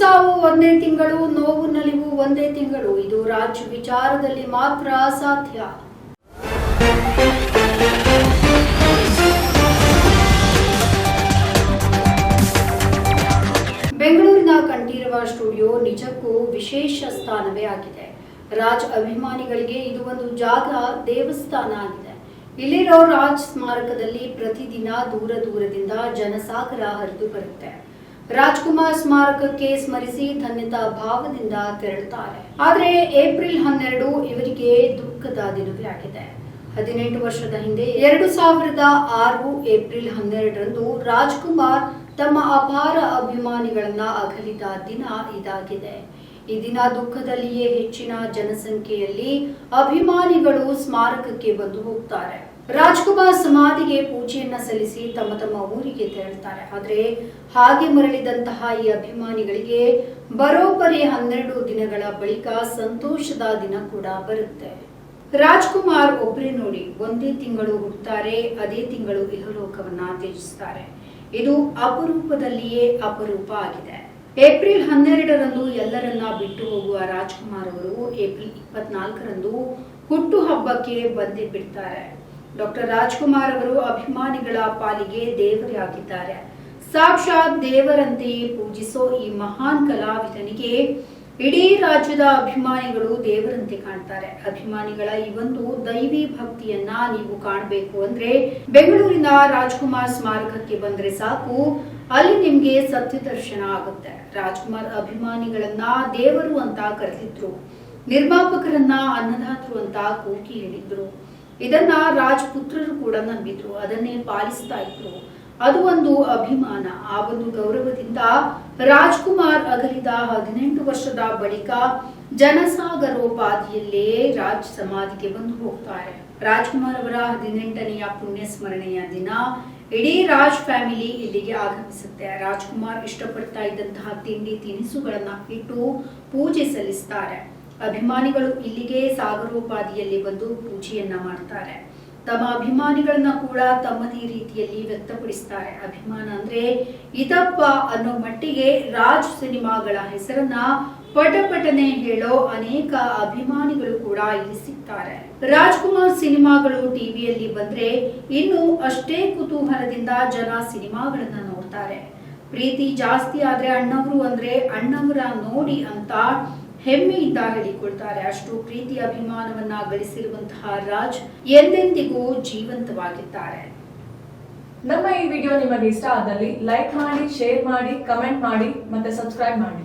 ಸಾವು ಒಂದೇ ತಿಂಗಳು, ನೋವು ನಲಿವು ಒಂದೇ ತಿಂಗಳು. ಇದು ರಾಜ್ ವಿಚಾರದಲ್ಲಿ ಮಾತ್ರ ಸಾಧ್ಯ ಬೆಂಗಳೂರಿನ ಕಂಠೀರವ ಸ್ಟುಡಿಯೋ ನಿಜಕ್ಕೂ ವಿಶೇಷ ಸ್ಥಾನವೇ ಆಗಿದೆ. ರಾಜ್ ಅಭಿಮಾನಿಗಳಿಗೆ ಇದು ಒಂದು ಜಾಗ, ದೇವಸ್ಥಾನ ಆಗಿದೆ. ಇಲ್ಲಿರೋ ರಾಜ್ ಸ್ಮಾರಕದಲ್ಲಿ ಪ್ರತಿದಿನ ದೂರ ದೂರದಿಂದ ಜನಸಾಗರ ಹರಿದು ಬರುತ್ತೆ. ರಾಜ್ಕುಮಾರ್ ಸ್ಮಾರಕಕ್ಕೆ ಸ್ಮರಿಸಿ ಧನ್ಯತಾ ಭಾವದಿಂದ ತೆರಳುತ್ತಾರೆ. ಆದರೆ ಏಪ್ರಿಲ್ ಹನ್ನೆರಡು ಇವರಿಗೆ ದುಃಖದ ದಿನವೇ ಆಗಿದೆ. ಹದಿನೆಂಟು ವರ್ಷದ ಹಿಂದೆ ಎರಡು ಸಾವಿರದ ಆರು ಏಪ್ರಿಲ್ ಹನ್ನೆರಡರಂದು ರಾಜ್ಕುಮಾರ್ ತಮ್ಮ ಅಪಾರ ಅಭಿಮಾನಿಗಳನ್ನ ಅಗಲಿದ ದಿನ ಇದಾಗಿದೆ. ಈ ದಿನ ದುಃಖದಲ್ಲಿಯೇ ಹೆಚ್ಚಿನ ಜನಸಂಖ್ಯೆಯಲ್ಲಿ ಅಭಿಮಾನಿಗಳು ಸ್ಮಾರಕಕ್ಕೆ ಬಂದು ಹೋಗ್ತಾರೆ. ರಾಜ್ಕುಮಾರ್ ಸಮಾಧಿಗೆ ಪೂಜೆಯನ್ನ ಸಲ್ಲಿಸಿ ತಮ್ಮ ತಮ್ಮ ಊರಿಗೆ ತೆರಳುತ್ತಾರೆ. ಆದ್ರೆ ಹಾಗೆ ಮರಳಿದಂತಹ ಈ ಅಭಿಮಾನಿಗಳಿಗೆ ಬರೋಬ್ಬರಿ ಹನ್ನೆರಡು ದಿನಗಳ ಬಳಿಕ ಸಂತೋಷದ ದಿನ ಕೂಡ ಬರುತ್ತೆ. ರಾಜ್ಕುಮಾರ್ ಒಬ್ಬರೇ ನೋಡಿ ಒಂದೇ ತಿಂಗಳು ಹುಟ್ಟುತ್ತಾರೆ ಅದೇ ತಿಂಗಳು ಇಹಲೋಕವನ್ನ ತ್ಯಜಿಸುತ್ತಾರೆ ಇದು ಅಪರೂಪದಲ್ಲಿಯೇ ಅಪರೂಪ ಆಗಿದೆ. ಏಪ್ರಿಲ್ ಹನ್ನೆರಡರಂದು ಎಲ್ಲರನ್ನ ಬಿಟ್ಟು ಹೋಗುವ ರಾಜ್ಕುಮಾರ್ ಅವರು ಏಪ್ರಿಲ್ ಇಪ್ಪತ್ನಾಲ್ಕರಂದು ಹುಟ್ಟು ಹಬ್ಬಕ್ಕೆ ಬಂದೇ ಬಿಡ್ತಾರೆ. ಡಾಕ್ಟರ್ ರಾಜ್ಕುಮಾರ್ ಅವರು ಅಭಿಮಾನಿಗಳ ಪಾಲಿಗೆ ದೇವರೇ ಆಗಿದ್ದಾರೆ. ಸಾಕ್ಷಾತ್ ದೇವರಂತೆಯೇ ಪೂಜಿಸೋ ಈ ಮಹಾನ್ ಕಲಾವಿದನಿಗೆ ಇಡೀ ರಾಜ್ಯದ ಅಭಿಮಾನಿಗಳು ದೇವರಂತೆ ಕಾಣ್ತಾರೆ. ಅಭಿಮಾನಿಗಳ ಈ ಒಂದು ದೈವಿ ಭಕ್ತಿಯನ್ನ ನೀವು ಕಾಣಬೇಕು ಅಂದ್ರೆ ಬೆಂಗಳೂರಿನ ರಾಜ್ಕುಮಾರ್ ಸ್ಮಾರಕಕ್ಕೆ ಬಂದ್ರೆ ಸಾಕು, ಅಲ್ಲಿ ನಿಮ್ಗೆ ಸತ್ಯ ದರ್ಶನ ಆಗುತ್ತೆ. ರಾಜ್ಕುಮಾರ್ ಅಭಿಮಾನಿಗಳನ್ನ ದೇವರು ಅಂತ ಕರೆದಿದ್ರು, ನಿರ್ಮಾಪಕರನ್ನ ಅನ್ನದಾತರು ಅಂತ ಕೂಗಿ ಹೇಳಿದ್ರು. ಇದನ್ನ ರಾಜಪುತ್ರರು ಕೂಡ ನಂಬಿದ್ರು, ಅದನ್ನೇ ಪಾಲಿಸ್ತಾ ಇದ್ರು. ಅದು ಒಂದು ಅಭಿಮಾನ. ಆ ಒಂದು ಗೌರವದಿಂದ ರಾಜ್ಕುಮಾರ್ ಅಗಲಿದ ಹದಿನೆಂಟು ವರ್ಷದ ಬಳಿಕ ಜನಸಾಗರೋಪಾದಿಯಲ್ಲೇ ರಾಜ್ ಸಮಾಧಿಗೆ ಬಂದು ಹೋಗ್ತಾರೆ ರಾಜ್ಕುಮಾರ್ ಅವರ ಹದಿನೆಂಟನೆಯ ಪುಣ್ಯ ಸ್ಮರಣೆಯ ದಿನ ಇಡೀ ರಾಜ್ ಫ್ಯಾಮಿಲಿ ಇಲ್ಲಿಗೆ ಆಗಮಿಸುತ್ತೆ. ರಾಜ್ಕುಮಾರ್ ಇಷ್ಟಪಡ್ತಾ ಇದ್ದಂತಹ ತಿಂಡಿ ತಿನಿಸುಗಳನ್ನ ಇಟ್ಟು ಪೂಜೆ ಸಲ್ಲಿಸ್ತಾರೆ. ಅಭಿಮಾನಿಗಳು ಇಲ್ಲಿಗೆ ಸಾಗರೋಪಾದಿಯಲ್ಲಿ ಬಂದು ಪೂಜೆಯನ್ನ ಮಾಡ್ತಾರೆ. ತಮ್ಮ ಅಭಿಮಾನಿಗಳನ್ನ ಕೂಡ ತಮ್ಮದೇ ರೀತಿಯಲ್ಲಿ ವ್ಯಕ್ತಪಡಿಸ್ತಾರೆ. ಅಭಿಮಾನ ಅಂದ್ರೆ ಇದಪ್ಪ ಅನ್ನೋ ಮಟ್ಟಿಗೆ ರಾಜ್ ಸಿನಿಮಾಗಳ ಹೆಸರನ್ನ ಪಟಪಟನೆ ಹೇಳೋ ಅನೇಕ ಅಭಿಮಾನಿಗಳು ಕೂಡ ಇಲ್ಲಿ ಸಿಗ್ತಾರೆ. ರಾಜ್ಕುಮಾರ್ ಸಿನಿಮಾಗಳು ಟಿವಿಯಲ್ಲಿ ಬಂದ್ರೆ ಇನ್ನು ಅಷ್ಟೇ ಕುತೂಹಲದಿಂದ ಜನ ಸಿನಿಮಾಗಳನ್ನ ನೋಡ್ತಾರೆ. ಪ್ರೀತಿ ಜಾಸ್ತಿ ಆದ್ರೆ ಅಣ್ಣವರು ಅಂದ್ರೆ ಅಣ್ಣವರ ನೋಡಿ ಅಂತ ಹೆಮ್ಮೆಯಿಂದ ಹೇಳಿಕೊಳ್ತಾರೆ ಅಷ್ಟು ಪ್ರೀತಿ ಅಭಿಮಾನವನ್ನ ಗಳಿಸಿರುವಂತಹ ರಾಜ್ ಎಂದೆಂದಿಗೂ ಜೀವಂತವಾಗಿದ್ದಾರೆ. ನಮ್ಮ ಈ ವಿಡಿಯೋ ನಿಮಗೆ ಇಷ್ಟ ಆದಲ್ಲಿ ಲೈಕ್ ಮಾಡಿ, ಶೇರ್ ಮಾಡಿ, ಕಮೆಂಟ್ ಮಾಡಿ ಮತ್ತೆ ಸಬ್ಸ್ಕ್ರೈಬ್ ಮಾಡಿ.